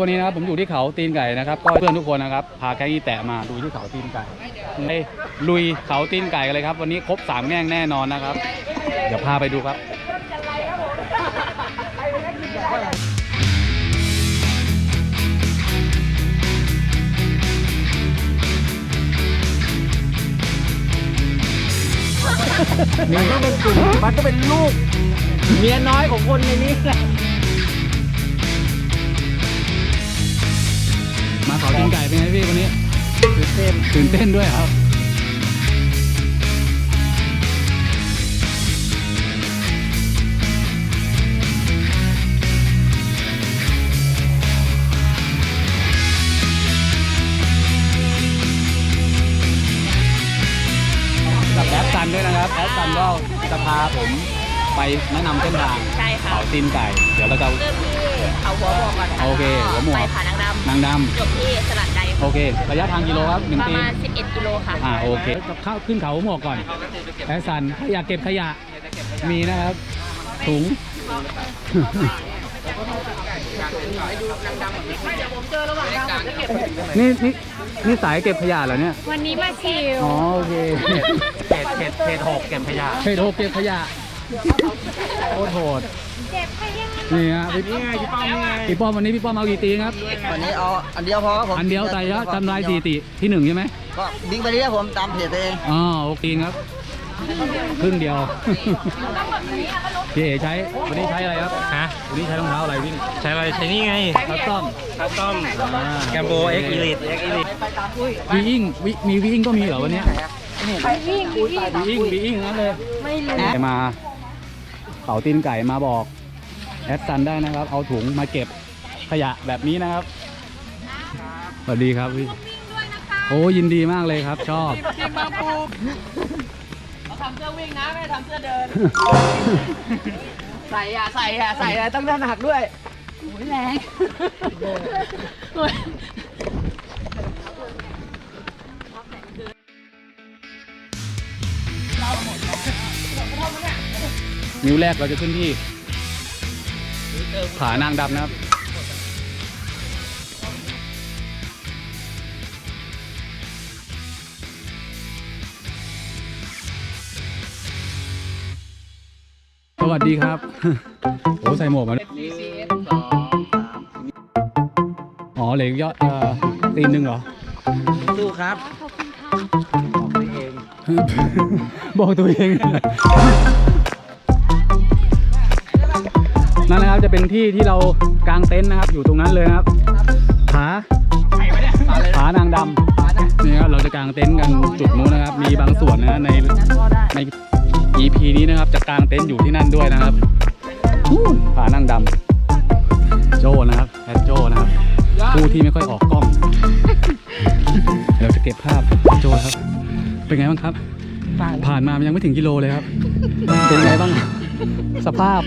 วันนี้นะครับผมอยู่ที่เขาตีนไก่นะครับ ก็เพื่อนทุกคนนะครับพาแก๊งอีแตะมาดูที่เขาตีนไก่ไปลุยเขาตีนไก่กันเลยครับ วันนี้ครบสามแง่งแน่นอนนะครับ เดี๋ยวพาไปดูครับมันก็เป็นกลุ่มมันก็เป็นลูก เมียน้อยของคนในนี้แหละ เขาตีนไก่เป็นไงพี่วันนี้ตื่นเต้นตื่นเต้นด้วยครับกับแอดซันด้วยนะครับแอดซันก็จะพาผมไปแนะนำเส้นทางใช่ค่ะเขาตีนไก่ เดี๋ยวเราจะ เริ่มที่เขาหัวหมวกก่อนค่ะโอเคหัวหมวก ไปผานางด นางดำจบที่สลัดใดำโอเค ระยะทางกิโลครับหนึ่งประตีนมาณ 11 กิโลค่ะ อ่าโอเคเข้าขึ้นเขาหมวกก่อนแอดซันถ้าอยากเก็บขยะมีนะครับ ถุง นี่นี่นี่สายเก็บขยะเหรอเนี่ย วันนี้มาชิล อ๋อโอเค เขตเขตเขตหกเก็บขยะเฮ้ยโทเก็บขยะโคตรโหด นี่ฮะพี่นี่ไงพี่ป้อมนี่ไงพี่ป้อมวันนี้พี่ป้อมเอากี่ตีครับ วันนี้เอาอันเดียวพอครับผมอันเดียวแต่ยะทำลายสี่ตีที่หนึ่งใช่ไหมก็บิงไปเรื่อยผมตามเพจตัวเองอ๋อโอเคครับครึ่งเดียวพี่เอ๋ใช้วันนี้ใช้อะไรครับฮะวันนี้ใช้รองเท้าอะไรพี่ใช้อะไรใช้นี่ไงคัสตอมคัสตอมแกมโบเอ็กอีลิทเอ็กอีลิทวีอิงวิมีวีอิงก็มีเหรอวันเนี้ยวีอิงวีอิงนั่นเลยไม่รู้มาเป่าตีนไก่มาบอก แอดซันได้นะครับ เอาถุงมาเก็บขยะแบบนี้นะครับสวัสดีครับพี่โอ้ยินดีมากเลยครับ ชอบทำเสื้อวิ่งนะไม่ได้ทำเสื้อเดิน ใส่อะใส่อะใส่อะต้องด้านหักด้วยโอ้ยแรงโอ้ยนิ้วแรกเราจะขึ้นที่ ผานางดำนะครับสวัสดีครับ โอ้ใส่หมวกมาด้วยอ๋อเหล็กยอดเอ่อตีนหนึ่งเหรอ สู้ครับบอกตัวเองนั่นนะครับ จะเป็นที่ที่เรากางเต็นท์นะครับ อยู่ตรงนั้นเลยนะครับผาผานางดำนี่ครับเราจะกางเต็นท์กันจุดนู้นนะครับ มีบางส่วนนะในใน EP นี้นะครับจะกางเต็นท์อยู่ที่นั่นด้วยนะครับนู่นผานางดำโจนะครับแอดโจนะครับผู้ที่ไม่ค่อยออกกล้องเดี๋ยวจะเก็บภาพโจครับ เป็นไงบ้างครับ ผ่านมายังไม่ถึงกิโลเลยครับ เป็นไงบ้าง สภาพ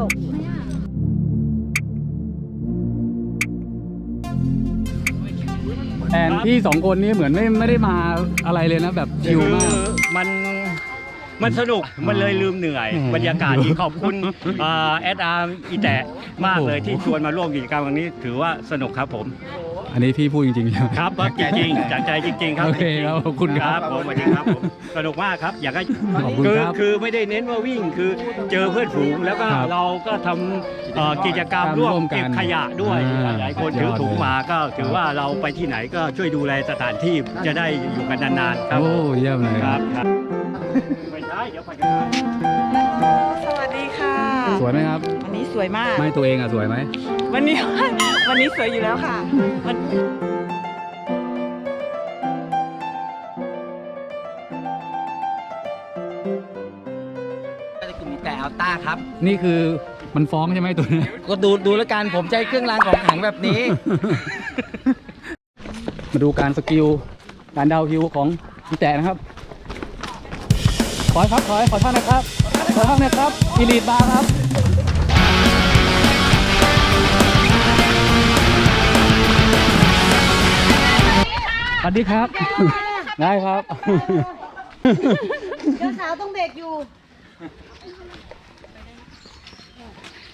ตกแอนพี่สองคนนี้เหมือนไม่ไม่ได้มาอะไรเลยนะ แบบชิลมาก มันมันสนุกมันเลยลืมเหนื่อยแหมบรรยากาศดีขอบคุณแอดอาร์อีแตะมากเลยที่ชวนมาร่วมกิจกรรมวันนี้ถือว่าสนุกครับผม อันนี้พี่พูดจริงๆใช่ไหม ครับครับจริงๆจากใจจริง ๆ ครับโอเคครับขอบคุณครับผมสวัสดีครับผมสนุกมากครับอยากให้ขอบคุณคือครับคือไม่ได้เน้นว่าวิ่งคือเจอเพื่อนฝูงแล้วก็ครับเราก็ทำเอ่อกิจกรรมร่ร่ววมมกันเก็บขยะด้วยอ่าหลายคนสุดยถืออดถุงเลยมาก็ถือว่าเราไปที่ไหนก็ช่วยดูแลสถานที่จะได้อยู่กันนานๆครับโอ้เยี่ยมเลยคครัรับบครับไม่ใช่เดี๋ยวไปกัน สวัสดีค่ะ สวยไหมครับ วันนี้สวยมาก ไม่ตัวเองอะสวยไหม วันนี้ วันนี้สวยอยู่แล้วค่ะวันกลุ่มแต่อัลต้าครับ นี่คือมันฟ้องใช่ไหมตัวเนี้ยก็ดูดูแล้วกันผมใช้เครื่องรางของขลังแบบนี้ มาดูการสกิล การดาวฮิวของพี่แต่นะครับ ขอครับขอขอท่านนะครับ ขอท่านนะครับอีลีดบาร์ครับ สวัสดีครับ ได้ครับ เดี๋ยวสาวต้องเบรกอยู่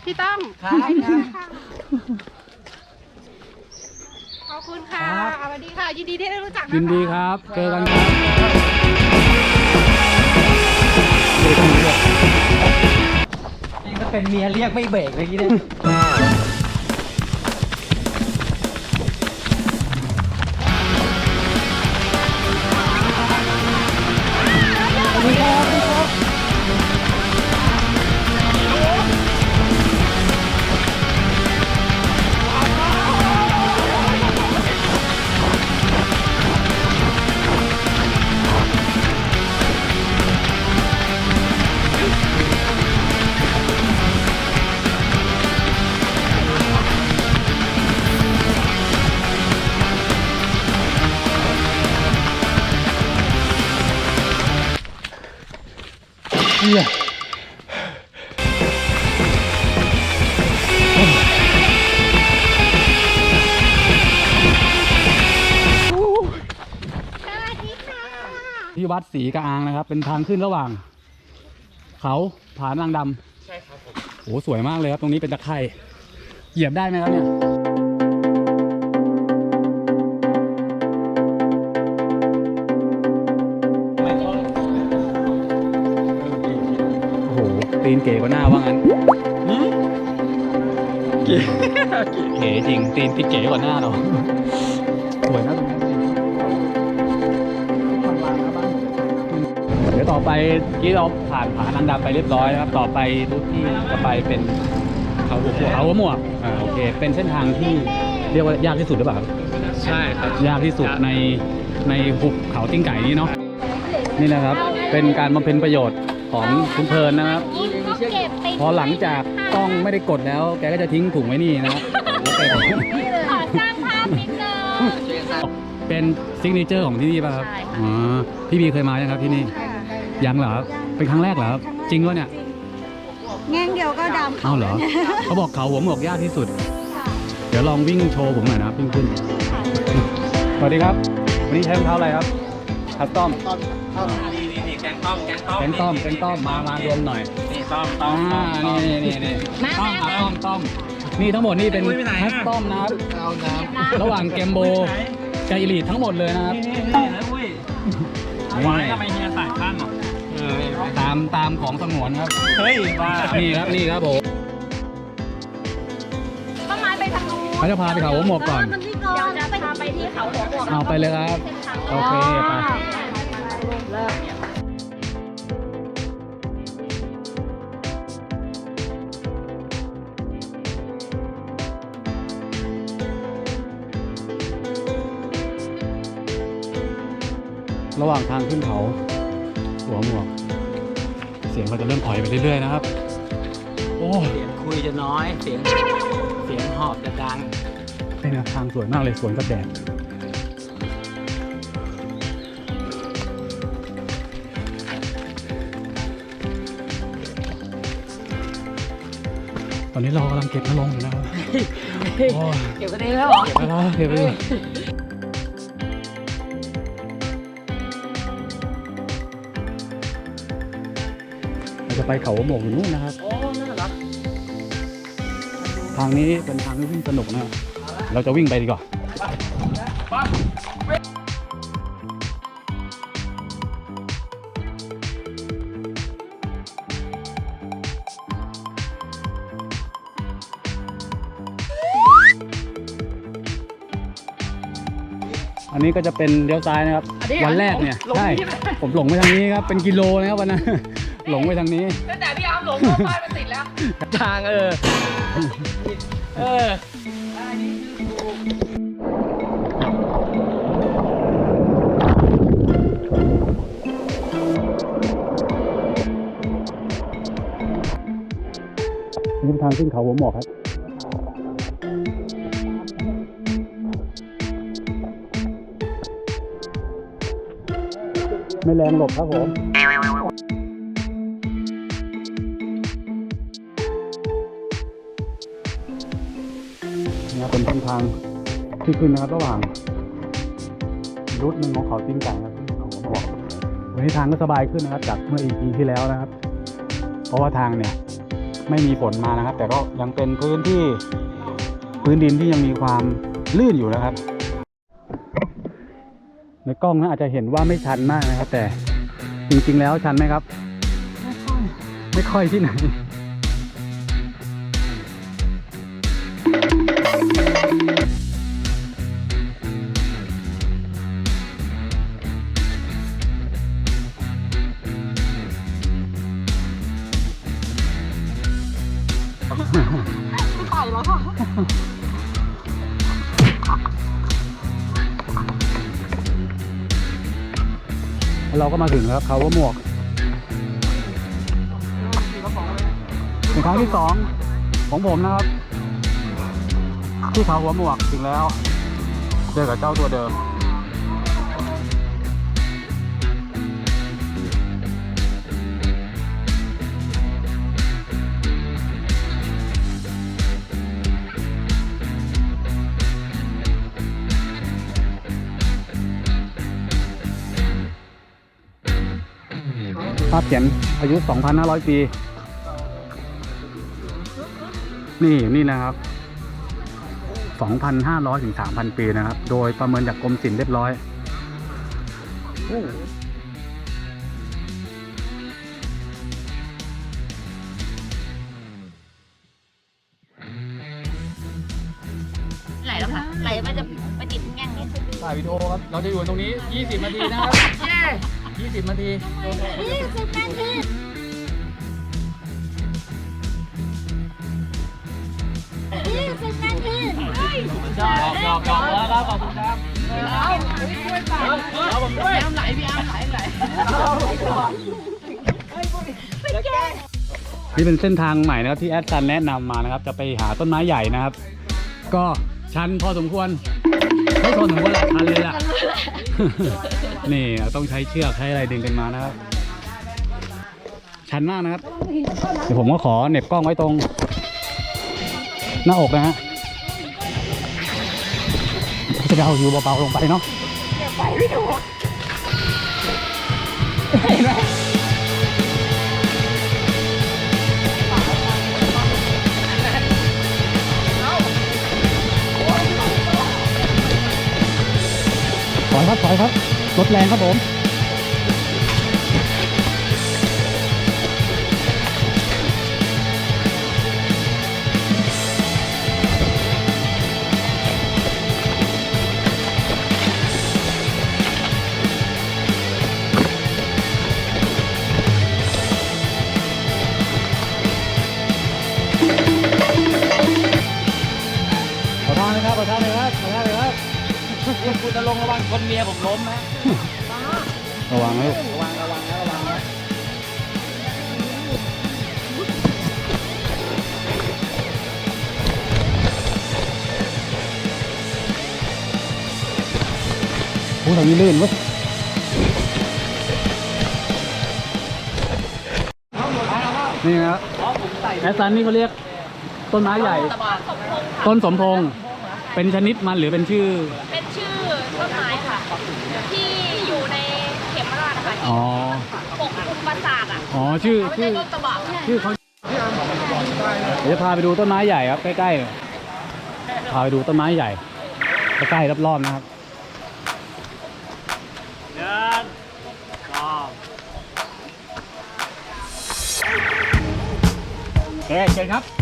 พี่ต้องครับครับขอบคุณค่ะ สวัสดีค่ะ ยินดีที่ได้รู้จักนะคะยินดีครับ เจอกันครับนี่ก็เป็นเมียเรียกไม่เบรกเลยทีเนี้ยที่ วัดศรีกระอางนะครับ เป็นทางขึ้นระหว่าง เขาผานางดำใช่ครับผมโอ้สวยมากเลยครับ ตรงนี้เป็นตะไคร่เหยียบได้ไหมครับเนี่ยโอ้โหตีนเก๋กว่าหน้าว่างั้นเก๋เก๋จริงตีนที่เก๋กว่าหน้าเราสวยนะ ตรงนี้เดี๋ยวต่อไปเมื่อกี้เราผ่านผานังดำไปเรียบร้อยนะครับ ต่อไปทุกที่จะไปเป็นเขาหัวหมวกเขาหัวหมวกอ่าโอเค เป็นเส้นทางที่เรียกว่ายากที่สุดหรือเปล่าครับใช่ครับยากที่สุดในในหุบเขาติ้งไก่นี้เนาะนี่นะครับ เป็นการบำเพ็ญประโยชน์ของคุณเพลินนะครับพอหลังจากต้องไม่ได้กดแล้วแกก็จะทิ้งถุงไว้นี่นะครับแล้วแกก็ขอสร้างภาพนิดนึง เป็นซิกเนเจอร์ของที่นี่ป่ะครับใช่ค่ะ อ๋อพี่บีเคยมายังครับที่นี่ ยังเหรอครับเป็นครั้งแรกเหรอครับจริงวะเนี่ย แง่งเดียวก็ดำเอ้าเหรอ เขาบอกเขาหัวหมวกยากที่สุด เดี๋ยวลองวิ่งโชว์ผมหน่อยนะครับวิ่งขึ้น สวัสดีครับ วันนี้ใช้รองเท้าอะไรครับคัสตอมนี่นี่แกงต้อมแกงต้อมแกงต้อมแกงต้อมมามารวมหน่อย นี่ต้อมต้ออ่ามต้อมนี่นี่นี่นี่ต้อมครับต้อมต้อมนี่ทั้งหมดนี่เป็นคัสตอมนะครับระหว่างเกมโบกับอีลีททั้งหมดเลยนะครับนี่นี่นะอุ้ยว้ายทำไมเฮียใส่ข้างอะ ตามตามของสงวนครับเฮ้ยบ้านี่ครับนี่ครับผมต้นไม้ไปทางนู้นเขาจะพาไปเขาหัวหมวกก่อนเดี๋ยวจะพาไปที่เขาหัวหมวกเอาไปเลยครับ โอเคไประหว่างทางขึ้นเขาหัวหมวกเสียงเราจะเริ่มถอยไปเรื่อยๆนะครับ โอ้เสียงคุยจะน้อย เสียงเสียงหอบจะดังเป็นแนวทางสวยมากเลยสวนกับแดดตอนนี้เรากำลังเก็บน้ำลงอยู่นะครับโอ้ยเก็บกันเองแล้วเหรอเก็บไปแล้วเก็บไป ไปเขาหัวหมกอยู่นู่นนะครับทางนี้เป็นทางที่วิ่งสนุกนะครับเราจะวิ่งไปดีกว่า อันนี้ก็จะเป็นเลี้ยวซ้ายนะครับวันแรกเนี่ยใช่ผมหลงไปทางนี้ครับ เป็นกิโลนะครับวันนั้น หลงไปทางนี้ ตั้งแต่พี่อาร์มหลงเข้าป้ายมันติดแล้วทางเออ เออ นี่เป็นทางขึ้นเขาหัวหมอกครับ ไม่แรงหลบครับผม ทางที่ขึ้นนะครับระหว่างรุดหนึ่งของเขาติ้งไก่ครับขึ้นเขาหัวหมอกวันนี้ทางก็สบายขึ้นนะครับ จากเมื่ออีพีที่แล้วนะครับ เพราะว่าทางเนี่ยไม่มีฝนมานะครับ แต่ก็ยังเป็นพื้นที่พื้นดินที่ยังมีความลื่นอยู่นะครับ ในกล้องนะอาจจะเห็นว่าไม่ชันมากนะครับ แต่จริงๆแล้วชันไหมครับ ไม่ค่อยไม่ค่อยที่ไหน มาถึงแล้วครับเขาว่าหมวกเป็นครั้งที่สองของผมนะครับ ที่เขาหัวหมวกถึงแล้ว เจอกับเจ้าตัวเดิมาพเขียนอายุ 2,500 ปี นี่นี่นะครับ 2,500 ถึง 3,000 ปีนะครับ โดยประเมินจากกรมศิลป์เรียบร้อยไหลแล้วค่ะไหลมันจะไปติดแง่งนี้ถ่ายวิดีโอครับ เราจะอยู่ตรงนี้ 20 นาทีนะครับ 20นาทีนี่สิบนาทีนี่สิบนาทีดอกดอกดอกแล้วครับขอบคุณครับเอาผมด้วยพี่อาร์มไหลพี่อาร์มไหลไหลนี่เป็นเส้นทางใหม่นะครับที่แอดซันแนะนำมานะครับ จะไปหาต้นไม้ใหญ่นะครับ ก็ชันพอสมควร ไม่ทนถึงว่าหลักชันเลยล่ะ นี่ต้องใช้เชือกใช้อะไรดึงกันมานะครับ ชันมากนะครับ เดี๋ยวผมก็ขอเน็บกล้องไว้ตรง หน้าอกนะฮะจะเอาอยู่เบาๆลงไปเนาะถอยครับถอยครับ ลดแรงครับผม คุณจะลงระวังคนเมียผมล้มนะระวังนะลูกระวังระวังนะระวังนะโอ้ทางนี้ลื่นเว้ยนี่นะครับแอสซันนี่เขาเรียกต้นไม้ใหญ่ ต้นสมพงษ์เป็นชนิดมันหรือเป็นชื่อ เป็นชื่อต้นไม้ค่ะ ที่ อยู่ในเขมราชนะคะอ๋อ ปกคลุมปราสาทอะอ๋ออ๋อชื่อชื่อชื่อเขาเดี๋ยวจะพาไปดูต้นไม้ใหญ่ครับ ใกล้ๆ พาไปดูต้นไม้ใหญ่ ใกล้ๆรอบๆนะครับ เดินสองโอเคเชิญครับ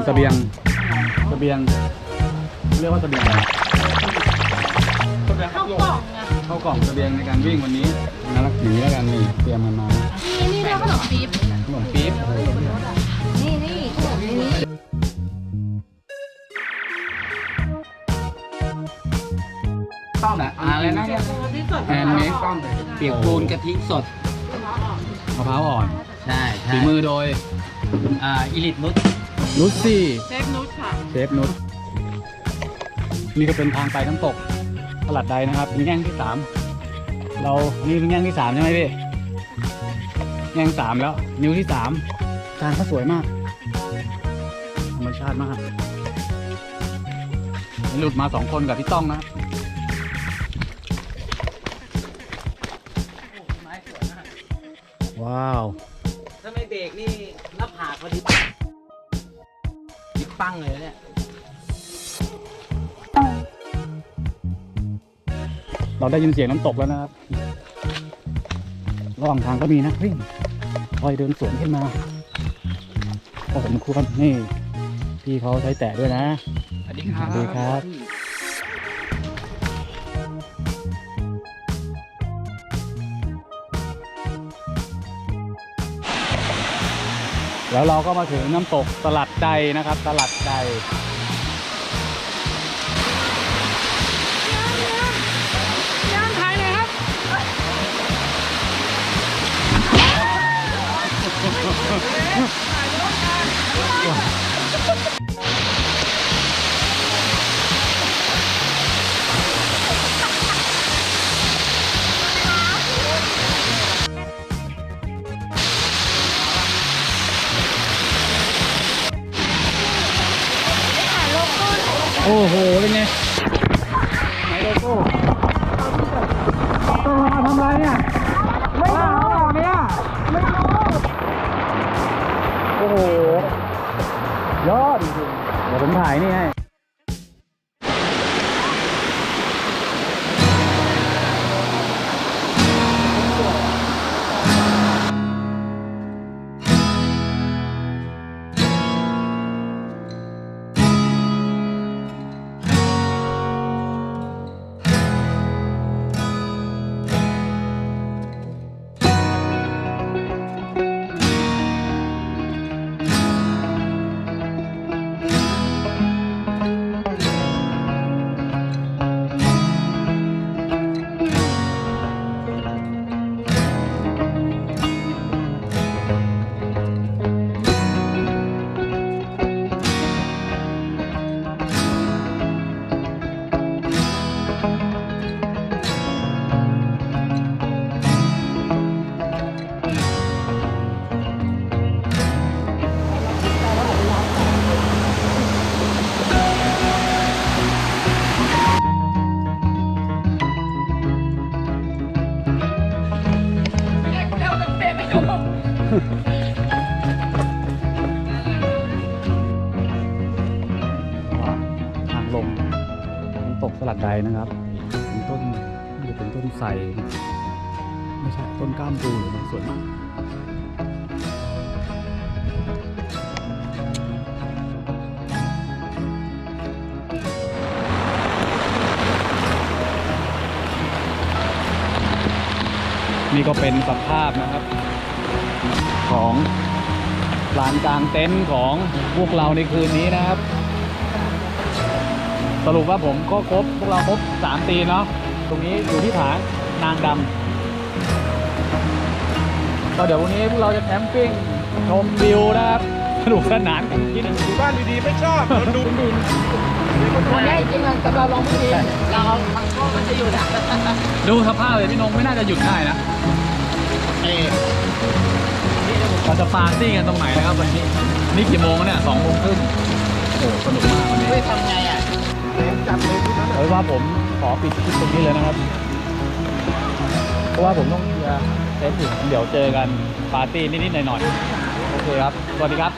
นี่ก็เป็นเสบียงเสบียง เรียกว่าเสบียงอะไรเข้ากล่องเข้ากล่องเสบียงในการวิ่งวันนี้นะอย่างนี้แล้วกันนี่เตรียมกันมานี่นี่เรียกขนมปี๊บขนมปี๊บนี่นี่ขนมนี่นี่ต้อมอะไรนะเนี่ยแอนเมคเปียกปูนกะทิสดมะพร้าวอ่อน ใช่ใช่ฝีมือโดย อ่า อิลิทนุช นุชซี่เชฟนุชค่ะ เชฟนุชนี่ก็เป็นทางไปน้ำตกตลาดใดนะครับเป็นแง่งที่สามเรานี่เป็นแง่งที่สามใช่ไหมพี่แง่งสามแล้ว นิ้วที่สามทางเขาสวยมากธรรมชาติมากหลุดมาสองคนกับพี่ต้องนะว้าว ถ้าไม่เบรกนี่หน้าผากพอดี ดิปั้งเลยเนี่ย เราได้ยินเสียงน้ำตกแล้วนะครับระหว่างทางก็มีนะเฮ้ยคอยเดินสวนขึ้นมาพอสมควรนี่พี่เขาใช้แตะด้วยนะ สวัสดีครับ สวัสดีครับ แล้วเราก็มาถึงน้ำตกตลัดใดนะครับ ตลัดใดโนี่ก็เป็นสภาพนะครับ ของลานกลางเต็นท์ของพวกเราในคืนนี้นะครับ สรุปว่าผมก็ครบพวกเราครบสามตีนเนาะตรงนี้อยู่ที่ผานางดำก็เดี๋ยววันนี้พวกเราจะแคมปิ้งชมวิวนะครับสนุกสนานกันกินอยู่บ้านดีๆไม่ชอบดูวันนี้จริงๆกับเราลงไม่ดีเราทั้งโลกมันจะอยู่นะดูสภาพเลยพี่นงไม่น่าจะหยุดได้นะ เราจะปาร์ตี้กันตรงไหนนะครับวันนี้ นี่กี่โมงแล้วเนี่ยสองโมงครึ่งโอ้โหสนุกมากวันนี้ไม่ทำไงอะเอาเป็นว่าผมขอปิดคลิปตรงนี้เลยนะครับ เพราะว่าผมต้องเคลียร์เต็นท์อีกเดี๋ยวเจอกันปาร์ตี้นิดๆหน่อยๆโอเคครับ สวัสดีครับ